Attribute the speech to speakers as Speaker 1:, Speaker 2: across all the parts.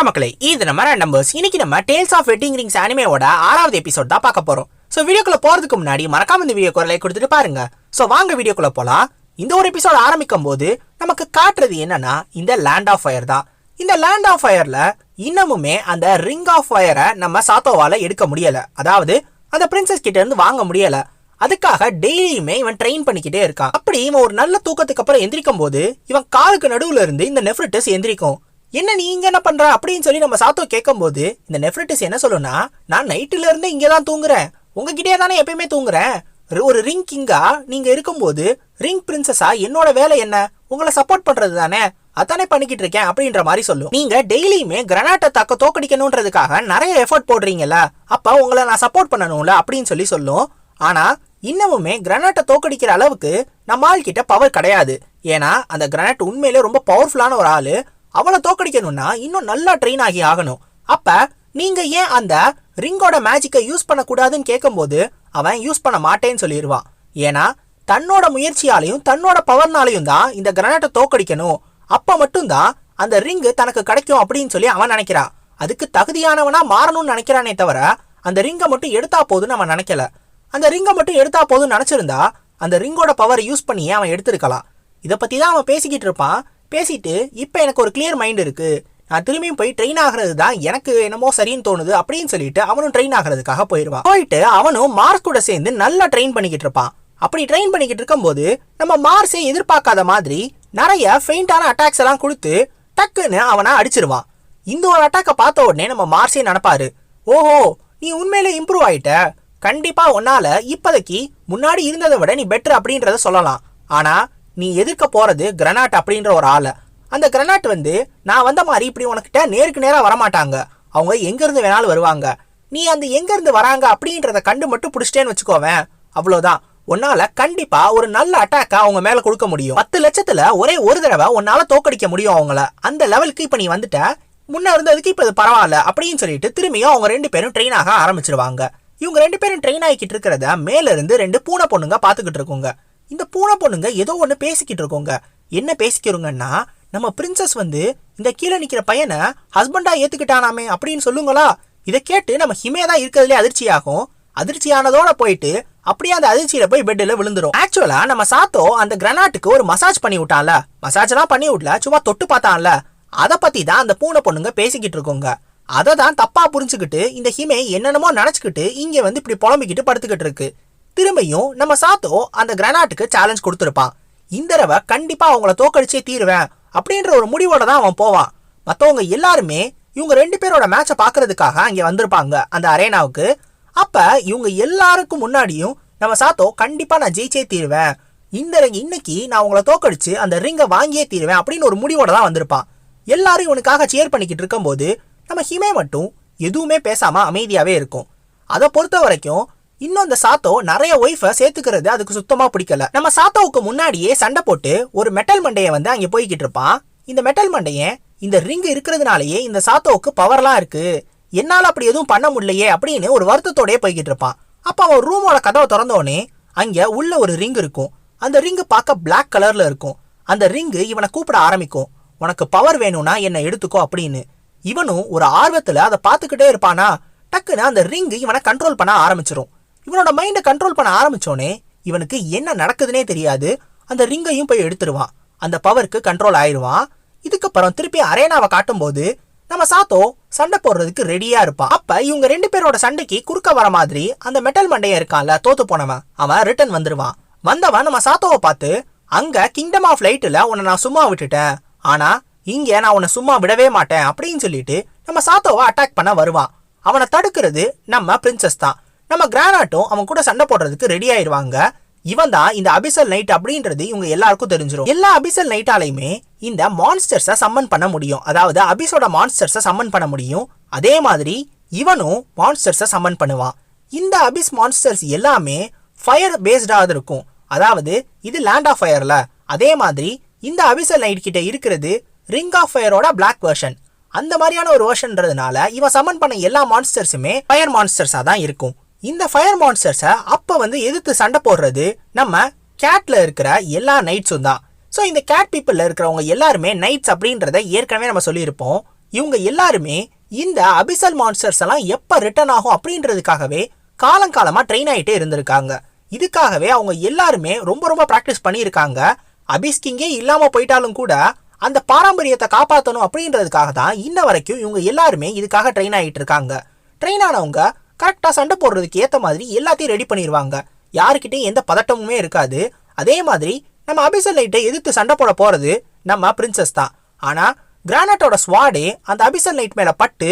Speaker 1: வணக்க மக்களே. இது நம்ம நம்பர்ஸ் இன்னைக்கு நம்ம டேல்ஸ் ஆஃப் வெட்டிங் ரிங்ஸ் அனிமேவோட ஆறாவது எபிசோட் தான் பார்க்க போறோம். ஸோ வீடியோக்குள்ள போறதுக்கு முன்னாடி மறக்காம இந்த வீடியோ குரலை கொடுத்துட்டு பாருங்க. ஸோ வாங்க வீடியோக்குள்ள போலாம். இந்த ஒரு எபிசோட் ஆரம்பிக்கும் போது நமக்கு காட்டுறது என்னன்னா இந்த லேண்ட் ஆஃப் ஃபயர் தான். இந்த லேண்ட் ஆஃப் ஃபயர்ல இன்னமுமே அந்த ரிங் ஆஃப் ஃபயரை நம்ம சாத்தோவால எடுக்க முடியல. அதாவது அந்த பிரின்சஸ் கிட்ட இருந்து வாங்க முடியல. அதுக்காக டெய்லியுமே இவன் ட்ரெயின் பண்ணிக்கிட்டே இருக்கான். அப்படி இவன் ஒரு நல்ல தூக்கத்துக்கு அப்புறம் எந்திரிக்கும் போது இவன் காலுக்கு நடுவுல இருந்து இந்த நெஃப்ரிட்டஸ் எந்திரிக்கும். என்ன நீ இங்க என்ன பண்ற? அப்படின்னு சொல்லி நம்ம சாத்தோ கேட்கும்போது இந்த நெஃப்ரிட்டிஸ் என்ன சொல்லுனா நான் நைட்டுல இருந்து இங்கே தான் தூங்குறேன். உங்ககிட்டயே தானே எப்பயுமே தூங்குறேன். ஒரு- ரிங் கிங்கா நீங்க இருக்கும்போது ரிங் பிரின்சஸா என்னோட வேலை என்ன? உங்களை சப்போர்ட் பண்றது தானே? அதானே பண்ணிக்கிட்டு இருக்கேன் அப்படின்ற மாதிரி சொல்லும். நீங்க டெய்லியுமே கிரனாட்டை தாக்க தோக்கடிக்கணுன்றதுக்காக நிறைய எஃபர்ட் போடுறீங்கல்ல அப்ப உங்களை நான் சப்போர்ட் பண்ணணும்ல அப்படின்னு சொல்லி சொல்லும். ஆனா இன்னமுமே கிரனாட்டை தோக்கடிக்கிற அளவுக்கு நம்ம ஆள் கிட்ட பவர் கிடையாது. ஏன்னா அந்த கிரனாட் உண்மையிலே ரொம்ப பவர்ஃபுல்லான ஒரு ஆள். அவளை தோக்கடிக்கணும்னா இன்னும் நல்லா ட்ரெயின் ஆகி ஆகணும். அப்ப நீங்க ஏன் அந்த ரிங்கோட மேஜிக்கை யூஸ் பண்ணக்கூடாதுன்னு கேட்கும்போது அவன் யூஸ் பண்ண மாட்டேன்னு சொல்லிடுவான் ஏன்னா தன்னோட முயற்சியாலையும் தன்னோட பவர்னாலையும் தான் இந்த கிரனேட்டை தோக்கடிக்கணும். அப்போ மட்டும்தான் அந்த ரிங்கு தனக்கு கிடைக்கும் அப்படின்னு சொல்லி அவன் நினைக்கிறான் அதுக்கு தகுதியானவனா மாறணும்னு நினைக்கிறானே தவிர அந்த ரிங்கை மட்டும் எடுத்தா போதும்னு அவன் நினைக்கல. அந்த ரிங்கை மட்டும் எடுத்தா போதும்னு நினச்சிருந்தா அந்த ரிங்கோட பவரை யூஸ் பண்ணியே அவன் எடுத்திருக்கலாம். இதை பற்றி தான் அவன் பேசிக்கிட்டு இருப்பான். பேசிட்டு இப்போ எனக்கு ஒரு கிளியர் மைண்ட் இருக்குது நான் திரும்பியும் போய் ட்ரெயின் ஆகிறது தான் எனக்கு என்னமோ சரின்னு தோணுது அப்படின்னு சொல்லிட்டு அவனும் ட்ரெயின் ஆகிறதுக்காக போயிடுவான் போயிட்டு அவனும் மார்க் கூட சேர்ந்து நல்லா ட்ரெயின் பண்ணிக்கிட்டு இருப்பான். அப்படி ட்ரெயின் பண்ணிக்கிட்டு இருக்கும்போது நம்ம மார்ஸே எதிர்பார்க்காத மாதிரி நிறைய ஃபெயிண்டான அட்டாக்ஸ் எல்லாம் கொடுத்து டக்குன்னு அவனை அடிச்சிருவான். இந்த ஒரு அட்டாக்கை பார்த்த உடனே நம்ம மார்ஸே நினைப்பாரு ஓஹோ நீ உண்மையில இம்ப்ரூவ் ஆயிட்ட. கண்டிப்பா உன்னால இப்போதைக்கு முன்னாடி இருந்ததை விட நீ பெட்டர் அப்படின்றத சொல்லலாம். ஆனா நீ எதிர்க்க போகிறது கிரனாட் அப்படின்ற ஒரு ஆளை. அந்த கிரனாட் வந்து நான் வந்த மாதிரி இப்படி உனக்கிட்ட நேருக்கு நேராக வரமாட்டாங்க. அவங்க எங்கேருந்து வேணாலும் வருவாங்க. நீ அந்த எங்கேருந்து வராங்க அப்படின்றத கண்டு மட்டும் பிடிச்சிட்டேன்னு வச்சுக்கோவேன் அவ்வளோதான் உன்னால கண்டிப்பா ஒரு நல்ல அட்டாக்க அவங்க மேல கொடுக்க முடியும். பத்து லட்சத்துல ஒரே ஒரு தடவை உன்னால தோக்கடிக்க முடியும் அவங்கள. அந்த லெவலுக்கு இப்ப நீ வந்துட்ட. முன்ன இருந்ததுக்கு இப்ப இது பரவாயில்ல அப்படின்னு சொல்லிட்டு திரும்பியும் அவங்க ரெண்டு பேரும் ட்ரெயின் ஆக ஆரம்பிச்சிருவாங்க. இவங்க ரெண்டு பேரும் ட்ரெயின் ஆகிக்கிட்டு இருக்கிறத மேல இருந்து ரெண்டு பூனை பொண்ணுங்க பாத்துக்கிட்டு இருக்குங்க. இந்த பூனை பொண்ணுங்க ஏதோ ஒன்று பேசிக்கிட்டு இருக்கோங்க. என்ன பேசிக்கிறோங்கன்னா நம்ம பிரின்சஸ் வந்து இந்த கீழே நிற்கிற பையனை ஹஸ்பண்டாக ஏற்றுக்கிட்டானாமே அப்படின்னு சொல்லுங்களா? இதை கேட்டு நம்ம ஹிமே தான் இருக்கிறதுலே அதிர்ச்சியாகும். அதிர்ச்சியானதோட போயிட்டு அப்படியே அந்த அதிர்ச்சியில போய் பெட்டில் விழுந்துரும். ஆக்சுவலா நம்ம சாத்தோ அந்த கிரனாட்டுக்கு ஒரு மசாஜ் பண்ணி விட்டான்ல. மசாஜ் எல்லாம் பண்ணி விடல சும்மா தொட்டு பார்த்தான்ல. அதை பத்தி தான் அந்த பூனை பொண்ணுங்க பேசிக்கிட்டு இருக்கோங்க. அதை தான் தப்பா புரிஞ்சுக்கிட்டு இந்த ஹிமே என்னென்னமோ நினைச்சுக்கிட்டு இங்க வந்து இப்படி புலம்பிக்கிட்டு படுத்துக்கிட்டு இருக்கு. திரும்பியும் நம்ம சாத்தோ அந்த கிரனாட்டுக்கு சேலஞ்ச் கொடுத்துருப்பான் இந்த தடவை கண்டிப்பாக அவங்கள தோக்கடிச்சே தீருவேன் அப்படின்ற ஒரு முடிவோட தான் அவன் போவான் மற்றவங்க எல்லாருமே இவங்க ரெண்டு பேரோட மேட்சை பார்க்கறதுக்காக அங்கே வந்திருப்பாங்க அந்த அரேனாவுக்கு அப்போ இவங்க எல்லாருக்கும் முன்னாடியும் நம்ம சாத்தோ கண்டிப்பாக நான் ஜெயிச்சே தீருவேன். இந்த இன்னைக்கு நான் உங்களை தோக்கடிச்சு அந்த ரிங்கை வாங்கியே தீருவேன் அப்படின்னு ஒரு முடிவோட தான் வந்திருப்பான் எல்லாரும் இவனுக்காக சேர் பண்ணிக்கிட்டு இருக்கும்போது நம்ம ஹிமே மட்டும் எதுவுமே பேசாமல் அமைதியாகவே இருக்கும். அதை பொறுத்த வரைக்கும் இன்னும் அந்த சாத்தோ நிறைய ஒய்ஃபை சேர்த்துக்கிறது அதுக்கு சுத்தமா பிடிக்கல. நம்ம சாத்தோவுக்கு முன்னாடியே சண்டை போட்டு ஒரு மெட்டல் மண்டையை வந்து அங்கே போய்கிட்டு இருப்பான். இந்த மெட்டல் மண்டையன் இந்த ரிங் இருக்கிறதுனாலயே இந்த சாத்தோவுக்கு பவர்லாம் இருக்கு. என்னால் அப்படி எதுவும் பண்ண முடியலையே அப்படின்னு ஒரு வருத்தத்தோடயே போய்கிட்டு இருப்பான். அப்போ அவன் ரூமோட கதவை திறந்தோடனே அங்கே உள்ள ஒரு ரிங் இருக்கும். அந்த ரிங்கு பார்க்க பிளாக் கலரில் இருக்கும். அந்த ரிங்கு இவனை கூப்பிட ஆரம்பிக்கும். உனக்கு பவர் வேணும்னா என்னை எடுத்துக்கோ அப்படின்னு. இவனும் ஒரு ஆர்வத்தில் அதை பார்த்துக்கிட்டே இருப்பானா? டக்குன்னு அந்த ரிங் இவனை கண்ட்ரோல் பண்ண ஆரம்பிச்சிரும். இவனோட மைண்டை கண்ட்ரோல் பண்ண ஆரம்பிச்சோனே இவனுக்கு என்ன நடக்குதுன்னே தெரியாது. அந்த ரிங்கையும் போய் எடுத்துருவான். அந்த பவருக்கு கண்ட்ரோல் ஆயிடுவான் இதுக்கப்புறம் திருப்பி அரேனாவை காட்டும்போது நம்ம சாத்தோ சண்டை போடுறதுக்கு ரெடியா இருப்பான். அப்ப இவங்க ரெண்டு பேரோட சண்டைக்கு குறுக்க வர மாதிரி அந்த மெட்டல் மண்டையை இருக்கான்ல தோத்து போனவன் அவன் ரிட்டர்ன் வந்துருவான். வந்தவன் நம்ம சாத்தோவை பார்த்து அங்க கிங்டம் ஆஃப் லைட்ல உன்னை நான் சும்மா விட்டுட்டேன். ஆனா இங்க நான் உன்னை சும்மா விடவே மாட்டேன். அப்படின்னு சொல்லிட்டு நம்ம சாத்தோவை அட்டாக் பண்ண வருவான். அவனை தடுக்கிறது நம்ம பிரின்சஸ் தான். நம்ம கிரானாட்டும் அவன் கூட சண்டை போடுறதுக்கு ரெடி ஆயிடுவாங்க இவன் தான் இந்த அபிசல் நைட் அப்படின்றது இவங்க எல்லாருக்கும் தெரிஞ்சிடும் எல்லா அபிசல் நைட்டாலையுமே இந்த மான்ஸ்டர்ஸை சம்மன் பண்ண முடியும். அதாவது அபிஸோட மான்ஸ்டர்ஸை சம்மன் பண்ண முடியும். அதே மாதிரி இவனும் மான்ஸ்டர்ஸை சம்மன் பண்ணுவான். இந்த அபிஸ் மான்ஸ்டர்ஸ் எல்லாமே ஃபயர் பேஸ்டாக இருக்கும். அதாவது இது லேண்ட் ஆஃப் ஃபயரில் அதே மாதிரி இந்த அபிசல் நைட் கிட்ட இருக்கிறது ரிங் ஆஃப் ஃபயரோட பிளாக் வேர்ஷன் அந்த மாதிரியான ஒரு வேர்ஷன்றதுனால இவன் சம்மன் பண்ண எல்லா மான்ஸ்டர்ஸுமே ஃபயர் மான்ஸ்டர்ஸாக தான் இருக்கும். இந்த ஃபயர் மான்ஸ்டர்ஸை அப்போ வந்து எதிர்த்து சண்டை போடுறது நம்ம கேட்டில் இருக்கிற எல்லா நைட்ஸும் தான். ஸோ இந்த கேட் பீப்புளில் இருக்கிறவங்க எல்லாருமே நைட்ஸ் அப்படின்றத ஏற்கனவே நம்ம சொல்லியிருப்போம். இவங்க எல்லாருமே இந்த அபிசல் மான்ஸ்டர்ஸ் எல்லாம் எப்போ ரிட்டர்ன் ஆகும் அப்படின்றதுக்காகவே காலங்காலமாக ட்ரெயின் ஆகிட்டே இருந்திருக்காங்க. இதுக்காகவே அவங்க எல்லாருமே ரொம்ப ரொம்ப ப்ராக்டிஸ் பண்ணியிருக்காங்க. அபிஸ்கிங்கே இல்லாமல் போயிட்டாலும் கூட அந்த பாரம்பரியத்தை காப்பாற்றணும் அப்படின்றதுக்காக தான் இன்ன வரைக்கும் இவங்க எல்லாருமே இதுக்காக ட்ரெயின் ஆகிட்டு இருக்காங்க. ட்ரெயின் ஆனவங்க கரெக்டாக சண்டை போடுறதுக்கு ஏற்ற மாதிரி எல்லாத்தையும் ரெடி பண்ணிடுவாங்க யாருக்கிட்டையும் எந்த பதட்டமுமே இருக்காது. அதே மாதிரி நம்ம அபிசல் லைட்டை எதிர்த்து சண்டை போட போகிறது நம்ம பிரின்சஸ் தான். ஆனால் கிரானட்டோட ஸ்வாடே அந்த அபிசல் லைட் மேலே பட்டு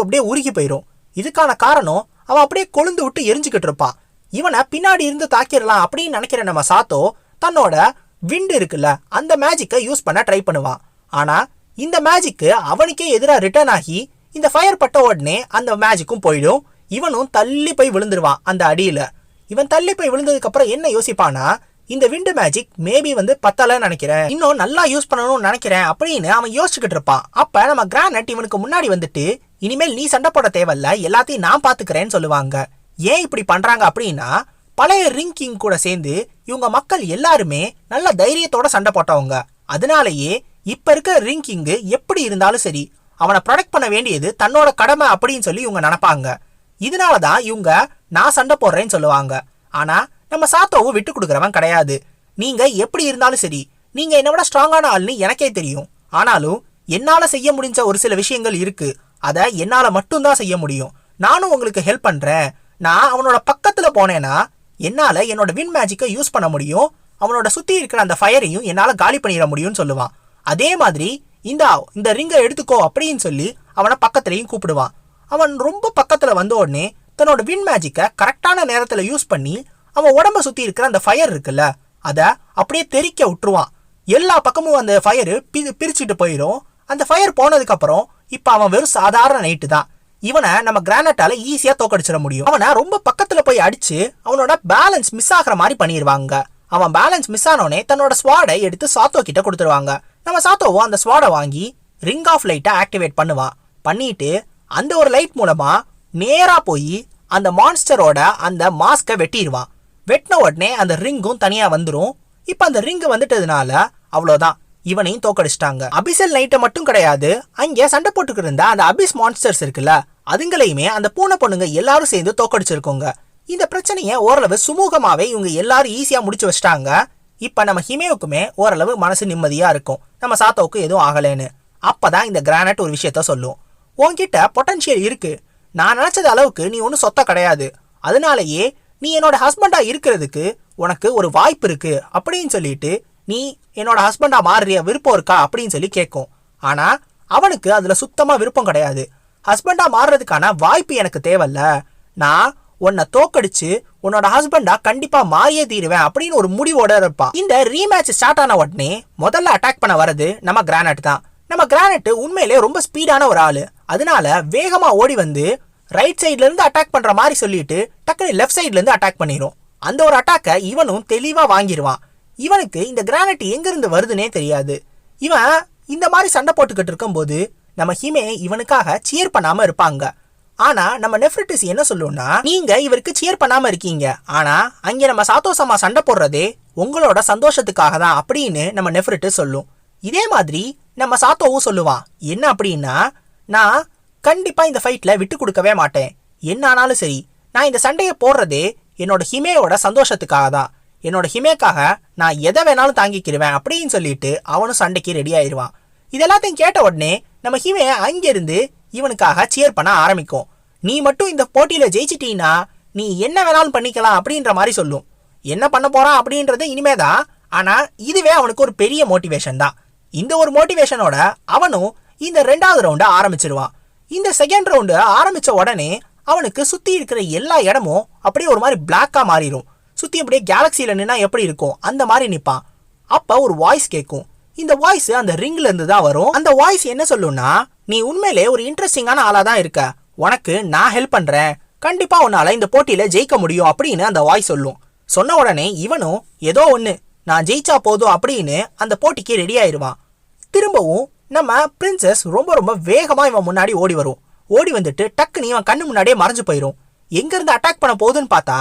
Speaker 1: அப்படியே உருகி போயிடும் இதுக்கான காரணம் அவன் அப்படியே கொழுந்து விட்டு எரிஞ்சுக்கிட்டு இருப்பான் இவனை பின்னாடி இருந்து தாக்கிடலாம் அப்படின்னு நினைக்கிற நம்ம சாத்தோ தன்னோட விண்டு இருக்குல்ல அந்த மேஜிக்கை யூஸ் பண்ண ட்ரை பண்ணுவான் ஆனால் இந்த மேஜிக்கு அவனுக்கே எதிராக ரிட்டர்ன் ஆகி இந்த ஃபயர் பட்ட உடனே அந்த மேஜிக்கும் போயிடும். இவனும் தள்ளி போய் விழுந்துருவான் அந்த அடியில். இவன் தள்ளி போய் விழுந்ததுக்கப்புறம் என்ன யோசிப்பானா இந்த விண்டு மேஜிக் மேபி வந்து பத்தலைன்னு நினைக்கிறேன். இன்னும் நல்லா யூஸ் பண்ணணும்னு நினைக்கிறேன் அப்படின்னு அவன் யோசிச்சுக்கிட்டு இருப்பான். அப்ப நம்ம கிரானட் இவனுக்கு முன்னாடி வந்துட்டு இனிமேல் நீ சண்டை போட தேவையில்ல எல்லாத்தையும் நான் பாத்துக்கிறேன்னு சொல்லுவாங்க. ஏன் இப்படி பண்றாங்க அப்படின்னா பழைய ரிங்கிங் கூட சேர்ந்து இவங்க மக்கள் எல்லாருமே நல்ல தைரியத்தோட சண்டை போட்டவங்க. அதனாலேயே இப்ப இருக்க ரிங்கிங்கு எப்படி இருந்தாலும் சரி அவனை ப்ரொடெக்ட் பண்ண வேண்டியது தன்னோட கடமை அப்படின்னு சொல்லி இவங்க நினைப்பாங்க. இதனால தான் இவங்க நான் சண்டை போடுறேன்னு சொல்லுவாங்க. ஆனால் நம்ம சாத்தோவும் விட்டு கொடுக்குறவன் கிடையாது. நீங்கள் எப்படி இருந்தாலும் சரி நீங்கள் என்னை விட ஸ்ட்ராங்கான ஆள்னு எனக்கே தெரியும். ஆனாலும் என்னால் செய்ய முடிஞ்ச ஒரு சில விஷயங்கள் இருக்குது அதை என்னால் மட்டும்தான் செய்ய முடியும். நானும் உங்களுக்கு ஹெல்ப் பண்ணுறேன் நான் அவனோட பக்கத்தில் போனேன்னா என்னால் என்னோட வின் மேஜிக்கை யூஸ் பண்ண முடியும். அவனோட சுற்றி இருக்கிற அந்த ஃபயரையும் என்னால் காலி பண்ணிட முடியும்னு சொல்லுவான். அதே மாதிரி இந்த இந்த ரிங்கை எடுத்துக்கோ அப்படின்னு சொல்லி அவனை பக்கத்துலேயும் கூப்பிடுவான். அவன் ரொம்ப பக்கத்தில் வந்த உடனே தன்னோட வின் மேஜிக்கை கரெக்டான நேரத்தில் யூஸ் பண்ணி அவன் உடம்ப சுற்றி இருக்கிற அந்த ஃபயர் இருக்குல்ல அதை அப்படியே தெறிக்க விட்டுருவான். எல்லா பக்கமும் அந்த ஃபயர் பிரிச்சுட்டு போயிடும் அந்த ஃபயர் போனதுக்கப்புறம் இப்போ அவன் வெறும் சாதாரண நைட்டு தான். இவனை நம்ம கிரானைட்டால ஈஸியாக தோக்கடிச்சிட முடியும். அவனை ரொம்ப பக்கத்தில் போய் அடித்து அவனோட பேலன்ஸ் மிஸ் ஆகுற மாதிரி பண்ணிடுவாங்க அவன் பேலன்ஸ் மிஸ் ஆனோடனே தன்னோட ஸ்வாடை எடுத்து சாத்தோ கிட்ட கொடுத்துருவாங்க. நம்ம சாத்தோவும் அந்த ஸ்வாடை வாங்கி ரிங் ஆஃப் லைட்டை ஆக்டிவேட் பண்ணுவான். பண்ணிட்டு அந்த ஒரு லைட் மூலமா நேரா போய் அந்த மான்ஸ்டரோட அந்த மாஸ்கை வெட்டிடுவான் வெட்டின உடனே அந்த ரிங்கும் தனியா வந்துடும் இப்போ அந்த ரிங்கு வந்துட்டதுனால அவ்வளோதான் இவனையும் தோக்கடிச்சிட்டாங்க. அபிசல் நைட்டை மட்டும் கிடையாது. அங்கே சண்டை போட்டுக்கிட்டு இருந்த அந்த அபிஸ் மான்ஸ்டர்ஸ் இருக்குல்ல அதுங்களையுமே அந்த பூனை பொண்ணுங்க எல்லாரும் சேர்ந்து தோக்கடிச்சிருக்கோங்க. இந்த பிரச்சனையை ஓரளவு சுமூகமாகவே இவங்க எல்லாரும் ஈஸியாக முடிச்சு வச்சிட்டாங்க. இப்போ நம்ம ஹிமேவுக்குமே ஓரளவு மனசு நிம்மதியாக இருக்கும். நம்ம சாத்தோவுக்கு எதுவும் ஆகலைன்னு. அப்போ தான் இந்த கிரானைட் ஒரு விஷயத்த சொல்லும். உன்கிட்ட பொட்டன்ஷியல் இருக்கு. நான் நினச்சது அளவுக்கு நீ ஒன்றும் சொத்த கிடையாது. அதனாலேயே நீ என்னோட ஹஸ்பண்டாக இருக்கிறதுக்கு உனக்கு ஒரு வாய்ப்பு இருக்கு அப்படின்னு சொல்லிட்டு நீ என்னோட ஹஸ்பண்டாக மாறுறிய விருப்பம் இருக்கா அப்படின்னு சொல்லி கேட்கும் ஆனால் அவனுக்கு அதில் சுத்தமாக விருப்பம் கிடையாது. ஹஸ்பண்டாக மாறுறதுக்கான வாய்ப்பு எனக்கு தேவையில்ல நான் உன்னை தோக்கடிச்சு உன்னோட ஹஸ்பண்டா கண்டிப்பா மாறியே தீருவேன் அப்படின்னு ஒரு முடிவோட இருப்பான் இந்த ரீமேட்ச் ஸ்டார்ட் ஆன உடனே முதல்ல அட்டாக் பண்ண வர்றது நம்ம கிரானைட் தான். நம்ம கிரானைட் உண்மையிலே ரொம்ப ஸ்பீடான ஒரு ஆளு. அதனால வேகமாக ஓடி வந்து ரைட் சைட்லேருந்து அட்டாக் பண்ணுற மாதிரி சொல்லிட்டு டக்குனு லெஃப்ட் சைட்லேருந்து அட்டாக் பண்ணிடும் அந்த ஒரு அட்டாக்கை இவனும் தெளிவாக வாங்கிடுவான் இவனுக்கு இந்த கிரானைட் எங்கேருந்து வருதுன்னே தெரியாது. இவன் இந்த மாதிரி சண்டை போட்டுக்கிட்டு இருக்கும்போது நம்ம ஹிமே இவனுக்காக சியர் பண்ணாமல் இருப்பாங்க. ஆனால் நம்ம நெஃப்ரிட்டிஸ் என்ன சொல்லும்னா நீங்கள் இவருக்கு சியர் பண்ணாமல் இருக்கீங்க. ஆனால் அங்கே நம்ம சாத்தோசமா சண்டை போடுறதே உங்களோட சந்தோஷத்துக்காக தான் அப்படின்னு நம்ம நெஃப்ரிட்டிஸ் சொல்லும். இதே மாதிரி நம்ம சாத்தோவும் சொல்லுவான். என்ன அப்படின்னா நான் கண்டிப்பாக இந்த ஃபைட்டில் விட்டு கொடுக்கவே மாட்டேன். என்ன ஆனாலும் சரி நான் இந்த சண்டையை போடுறதே என்னோட ஹிமேயோட சந்தோஷத்துக்காக தான். என்னோட ஹிமேக்காக நான் எதை வேணாலும் தாங்கிக்கிடுவேன் அப்படின்னு சொல்லிட்டு அவனும் சண்டைக்கு ரெடி ஆயிடுவான் இது எல்லாத்தையும் கேட்ட உடனே நம்ம ஹிமே அங்கிருந்து இவனுக்காக சியர் பண்ண ஆரம்பிக்கும். நீ மட்டும் இந்த போட்டியில் ஜெயிச்சிட்டீன்னா நீ என்ன வேணாலும் பண்ணிக்கலாம் அப்படின்ற மாதிரி சொல்லும். என்ன பண்ண போகிறான் அப்படின்றது இனிமேதான். ஆனால் இதுவே அவனுக்கு ஒரு பெரிய மோட்டிவேஷன் தான். இந்த ஒரு மோட்டிவேஷனோட அவனும் இந்த ரெண்டாவது ரவுண்டை ஆரம்பிச்சிருவான் இந்த செகண்ட் ரவுண்டு ஆரம்பித்த உடனே அவனுக்கு சுற்றி இருக்கிற எல்லா இடமும் அப்படியே ஒரு மாதிரி பிளாக்காக மாறிடும் சுற்றி அப்படியே கேலக்சியில் நின்னா எப்படி இருக்கும்? அந்த மாதிரி நிற்பான் அப்போ ஒரு வாய்ஸ் கேட்கும் இந்த வாய்ஸ் அந்த ரிங்ல இருந்து தான் வரும். அந்த வாய்ஸ் என்ன சொல்லும்னா நீ உண்மையிலே ஒரு இன்ட்ரெஸ்டிங்கான ஆளா தான் இருக்க. உனக்கு நான் ஹெல்ப் பண்றேன். கண்டிப்பா உன்னால இந்த போட்டியில ஜெயிக்க முடியும் அப்படின்னு அந்த வாய்ஸ் சொல்லும். சொன்ன உடனே இவனும் ஏதோ ஒன்று நான் ஜெயிச்சா போதும் அப்படின்னு அந்த போட்டிக்கு ரெடி ஆயிடுவான் திரும்பவும் நம்ம பிரின்சஸ் ரொம்ப ரொம்ப வேகமாக இவன் முன்னாடி ஓடி வரும். ஓடி வந்துட்டு டக்குன்னு இவன் கண்ணு முன்னாடியே மறைஞ்சு போயிடும் எங்கேருந்து அட்டாக் பண்ண போகுதுன்னு பார்த்தா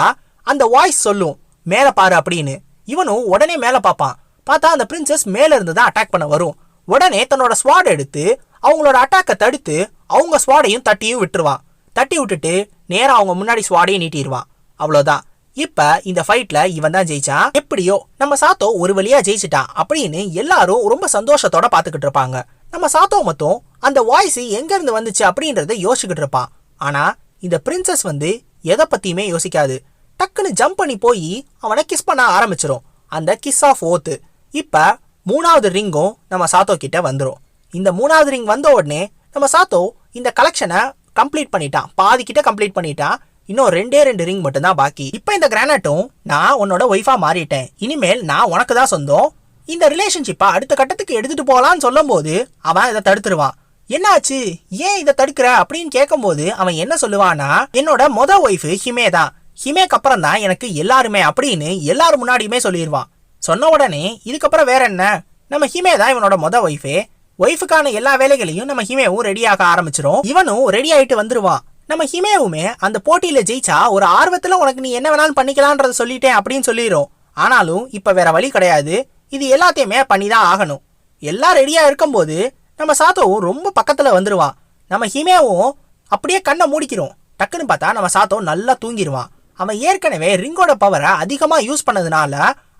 Speaker 1: அந்த வாய்ஸ் சொல்லும் மேலே பாரு அப்படின்னு. இவனும் உடனே மேலே பார்ப்பான். பார்த்தா அந்த பிரின்சஸ் மேலேருந்து தான் அட்டாக் பண்ண வரும். உடனே தன்னோட ஸ்வாட் எடுத்து அவங்களோட அட்டாக்கை தடுத்து அவங்க ஸ்வாடையும் தட்டியும் விட்டுருவான் தட்டி விட்டுட்டு நேராக அவங்க முன்னாடி ஸ்வாடையும் நீட்டிடுவான் அவ்வளோதான் இப்போ இந்த ஃபைட்டில் இவன் தான் ஜெயிச்சான். எப்படியோ நம்ம சாத்தோ ஒரு வழியாக ஜெயிச்சிட்டான் அப்படின்னு எல்லாரும் ரொம்ப சந்தோஷத்தோட பார்த்துக்கிட்டு இருப்பாங்க. நம்ம சாத்தோ மொத்தம் அந்த வாய்ஸ் எங்கேருந்து வந்துச்சு அப்படின்றத யோசிச்சுக்கிட்டு இருப்பான் ஆனால் இந்த பிரின்சஸ் வந்து எதை பற்றியுமே யோசிக்காது. டக்குன்னு ஜம்ப் பண்ணி போய் அவனை கிஸ் பண்ண ஆரம்பிச்சிரும். அந்த கிஸ் ஆஃப் ஓத்து இப்போ மூணாவது ரிங்கும் நம்ம சாத்தோ கிட்ட வந்துடும் இந்த மூணாவது ரிங் வந்த உடனே நம்ம சாத்தோ இந்த கலெக்ஷனை கம்ப்ளீட் பண்ணிட்டான். பாதி கிட்ட கம்ப்ளீட் பண்ணிட்டான். இன்னும் ரெண்டே ரெண்டு ரிங் மட்டும்தான் பாக்கி. இப்போ இந்த கிரானைட்டும் நான் உன்னோட ஒய்ஃபா மாறிட்டேன். இனிமேல் நான் உனக்கு தான் சொந்தம். இந்த ரிலேஷன்ஷிப்பை அடுத்த கட்டத்துக்கு எடுத்துகிட்டு போகலான்னு சொல்லும்போது அவன் இதை தடுத்துருவான் என்னாச்சு? ஏன் இதை தடுக்கிற? அப்படின்னு கேட்கும்போது அவன் என்ன சொல்லுவான்னா என்னோட மொத ஒய்ஃப் ஹிமே தான். ஹிமேக்கு அப்புறம் தான் எனக்கு எல்லாருமே அப்படின்னு எல்லாரும் முன்னாடியுமே சொல்லிடுவான் சொன்ன உடனே இதுக்கப்புறம் வேற என்ன? நம்ம ஹிமே தான் இவனோட மொத ஒய்ஃபே ஒய்ஃபுக்கான எல்லா வேலைகளையும் நம்ம ஹிமேவும் ரெடியாக ஆரம்பிச்சிடும் இவனும் ரெடி ஆகிட்டு வந்துருவான் நம்ம ஹிமேவுமே அந்த போட்டியில் ஜெயிச்சா ஒரு ஆர்வத்தில் உனக்கு நீ என்ன வேணாலும் பண்ணிக்கலான்றத சொல்லிட்டேன் அப்படின்னு சொல்லிடும் ஆனாலும் இப்போ வேற வழி கிடையாது. இது எல்லாத்தையுமே பண்ணி தான் ஆகணும். எல்லாம் ரெடியாக இருக்கும்போது நம்ம சாத்தோவும் ரொம்ப பக்கத்தில் வந்துடுவான் நம்ம ஹிமேவும் அப்படியே கண்ணை மூடிக்கிறோம் டக்குன்னு பார்த்தா நம்ம சாத்தோ நல்லா தூங்கிடுவான் அவன் ஏற்கனவே ரிங்கோட பவரை அதிகமாக யூஸ் பண்ணதுனால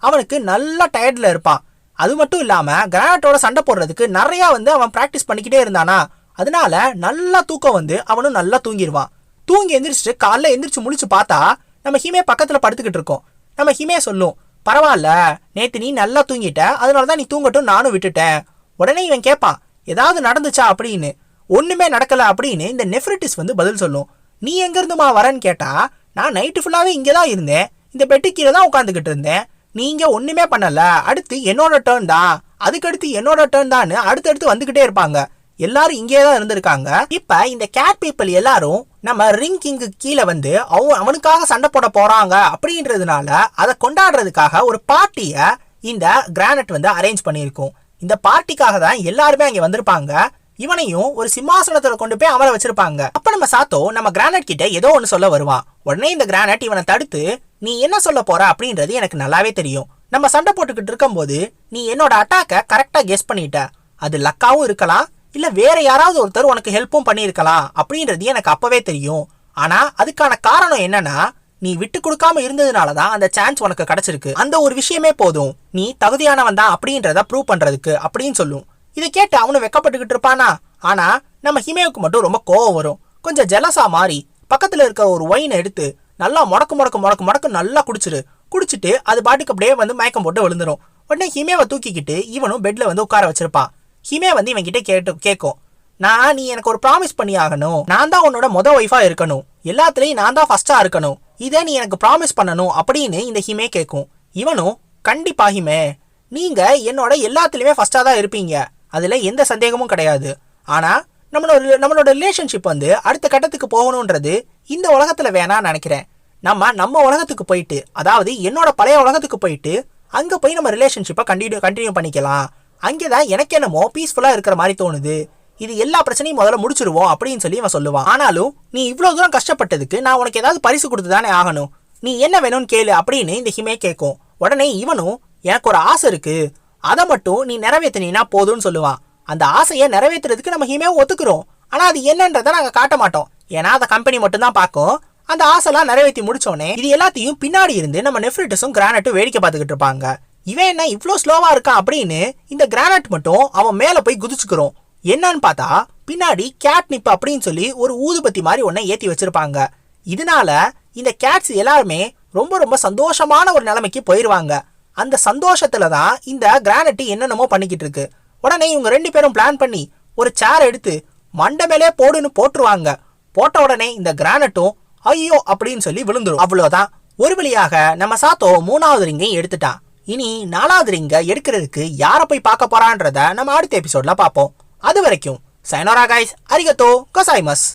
Speaker 1: அவனுக்கு நல்லா டயர்டில் இருப்பான். அது மட்டும் இல்லாமல் கிரானட்டோட சண்டை போடுறதுக்கு நிறையா வந்து அவன் ப்ராக்டிஸ் பண்ணிக்கிட்டே இருந்தானா அதனால நல்லா தூக்கம் வந்து அவனும் நல்லா தூங்கிடுவான் தூங்கி எந்திரிச்சிட்டு காலைல எந்திரிச்சு முழிச்சு பார்த்தா நம்ம ஹிமே பக்கத்தில் படுத்துக்கிட்டு இருக்கோம். நம்ம ஹிமே சொல்லும் பரவாயில்ல நேற்று நீ நல்லா தூங்கிட்ட அதனால தான் நீ தூங்கட்டும் நானும் விட்டுட்டேன். உடனே இவன் கேட்பான் ஏதாவது நடந்துச்சா அப்படின்னு. ஒன்றுமே நடக்கலை அப்படின்னு இந்த நெஃப்ரிட்டிஸ் வந்து பதில் சொல்லும். நீ எங்கேருந்துமா வரேன்னு கேட்டால் நான் நைட்டு ஃபுல்லாகவே இங்கே தான் இருந்தேன். இந்த பெட்டு கீழே தான் உட்காந்துக்கிட்டு இருந்தேன். நீங்கள் ஒன்றுமே பண்ணலை அடுத்து என்னோட டேர்ன் தான். அதுக்கடுத்து என்னோட டேர்ன் தான் அடுத்தடுத்து வந்துக்கிட்டே இருப்பாங்க. எல்லாரும் இங்கே தான் இருந்திருக்காங்க. இப்போ இந்த கேட் பீப்புள் எல்லாரும் நம்ம ரிங் கிங்கு கீழே வந்து அவன் அவனுக்காக சண்டை போட போறாங்க அப்படின்றதுனால அதை கொண்டாடுறதுக்காக ஒரு பார்ட்டியை இந்த கிரானட் வந்து அரேஞ்ச் பண்ணியிருக்கோம். இந்த பார்ட்டிக்காக தான் எல்லாருமே அங்கே வந்திருப்பாங்க. இவனையும் ஒரு சிம்மாசனத்துல கொண்டு போய் அமர வச்சிருப்பாங்க. அப்ப நம்ம சாத்தோ நம்ம கிரானைட் கிட்ட ஏதோ ஒன்று சொல்ல வருவான் உடனே இந்த கிரானைட் இவனை தடுத்து நீ என்ன சொல்ல போற? அப்படின்றது எனக்கு நல்லாவே தெரியும். நம்ம சண்டை போட்டுக்கிட்டு இருக்கும்போது நீ என்னோட அட்டாக்கை கரெக்டாக கெஸ் பண்ணிட்ட. அது லக்காவும் இருக்கலாம். இல்லை வேறு யாராவது ஒருத்தர் உனக்கு ஹெல்ப்பும் பண்ணியிருக்கலாம் அப்படின்றது எனக்கு அப்போவே தெரியும். ஆனால் அதுக்கான காரணம் என்னன்னா நீ விட்டு கொடுக்காம இருந்ததுனால தான் அந்த சான்ஸ் உனக்கு கிடைச்சிருக்கு. அந்த ஒரு விஷயமே போதும். நீ தகுதியானவன் தான் அப்படின்றத ப்ரூவ் பண்ணுறதுக்கு அப்படின்னு சொல்லும். இதை கேட்டு அவனு வெக்கப்பட்டுக்கிட்டு இருப்பானா? ஆனால் நம்ம ஹிமேவுக்கு மட்டும் ரொம்ப கோவம் வரும். கொஞ்சம் ஜெலஸா மாறி பக்கத்தில் இருக்கிற ஒரு ஒயினை எடுத்து நல்லா முடக்கு முடக்கு முடக்கு முடக்கு நல்லா குடிச்சிரு. குடிச்சிட்டு அது பாட்டுக்கு அப்படியே வந்து மயக்கம் போட்டு விழுந்துடும் உடனே ஹிமேவை தூக்கிக்கிட்டு இவனும் பெட்டில் வந்து உட்கார வச்சிருப்பான். ஹிமே வந்து இவன் கிட்ட கேட்டு கேட்கும் நான் நீ எனக்கு ஒரு ப்ராமிஸ் பண்ணி ஆகணும் நான் தான் உன்னோட மொத ஒய்ஃபாக இருக்கணும். எல்லாத்துலேயும் நான் தான் ஃபஸ்ட்டாக இருக்கணும். இதை நீ எனக்கு ப்ராமிஸ் பண்ணணும் அப்படின்னு இந்த ஹிமே கேட்கும் இவனும் கண்டிப்பாக ஹிமே. நீங்கள் என்னோட எல்லாத்துலேயுமே ஃபஸ்ட்டாக தான் இருப்பீங்க. அதில் எந்த சந்தேகமும் கிடையாது. ஆனால் நம்மளோட நம்மளோட ரிலேஷன்ஷிப் வந்து அடுத்த கட்டத்துக்கு போகணுன்றது இந்த உலகத்தில் வேணாம்னு நினைக்கிறேன். நம்ம நம்ம உலகத்துக்கு போயிட்டு அதாவது என்னோட பழைய உலகத்துக்கு போயிட்டு அங்கே போய் நம்ம ரிலேஷன்ஷிப்பை கண்டினியூ கண்டினியூ பண்ணிக்கலாம். அங்கே தான் எனக்கு என்னமோ பீஸ்ஃபுல்லாக இருக்கிற மாதிரி தோணுது. இது எல்லா பிரச்சனையும் முதல்ல முடிச்சிருவோம் அப்படின்னு சொல்லி இவன் சொல்லுவான். ஆனாலும் நீ இவ்வளோ தூரம் கஷ்டப்பட்டதுக்கு நான் உனக்கு ஏதாவது பரிசு கொடுத்து தானே ஆகணும். நீ என்ன வேணும்னு கேளு அப்படின்னு இந்த ஹிமே கேட்கும். உடனே இவனும் எனக்கு ஒரு ஆசை இருக்கு. அதை மட்டும் நீ நிறைவேற்றினா போதும்னு சொல்லுவான். அந்த ஆசையை நிறைவேற்றுறதுக்கு நம்ம ஹிமே ஒத்துக்கிறோம். ஆனால் அது என்னன்றதை நாங்கள் காட்ட மாட்டோம். ஏன்னா அந்த கம்பெனி மட்டும்தான் பார்க்கும். அந்த ஆசைலாம் நிறைவேற்றி முடிச்சோடனே இது எல்லாத்தையும் பின்னாடி இருந்து நம்ம நெஃப்ரிட்டஸும் கிரானட்டும் வேடிக்கை பார்த்துக்கிட்டு இருப்பாங்க. இவன் என்ன இவ்வளோ ஸ்லோவாக இருக்கான் அப்படின்னு இந்த கிரானைட் மட்டும் அவன் மேலே போய் குதிச்சுக்கிறோம். என்னன்னு பார்த்தா பின்னாடி கேட் நிப் அப்படின்னு சொல்லி ஒரு ஊதுபத்தி மாதிரி ஒன்றை ஏற்றி வச்சிருப்பாங்க. இதனால இந்த கேட்ஸ் எல்லாருமே ரொம்ப ரொம்ப சந்தோஷமான ஒரு நிலைமைக்கு போயிடுவாங்க அந்த சந்தோஷத்துல தான் இந்த கிரானட்டி என்னென்னமோ பண்ணிக்கிட்டு இருக்கு. உடனே இவங்க ரெண்டு பேரும் பிளான் பண்ணி ஒரு சேர் எடுத்து மண்டை மேலே போடுன்னு போட்டுருவாங்க. போட்ட உடனே இந்த கிரானட்டும் ஐயோ! அப்படின்னு சொல்லி விழுந்துடும் அவ்வளோதான் ஒரு வழியாக நம்ம சாத்தோ மூணாவது ரிங்கையும் எடுத்துட்டான். இனி நாலாவது ரிங்கை எடுக்கிறதுக்கு யாரை போய் பார்க்க போறான்றத நம்ம அடுத்த எபிசோட்ல பார்ப்போம். அது வரைக்கும் சைனோரா கைஸ் அரிகத்தோ கசாய்மஸ்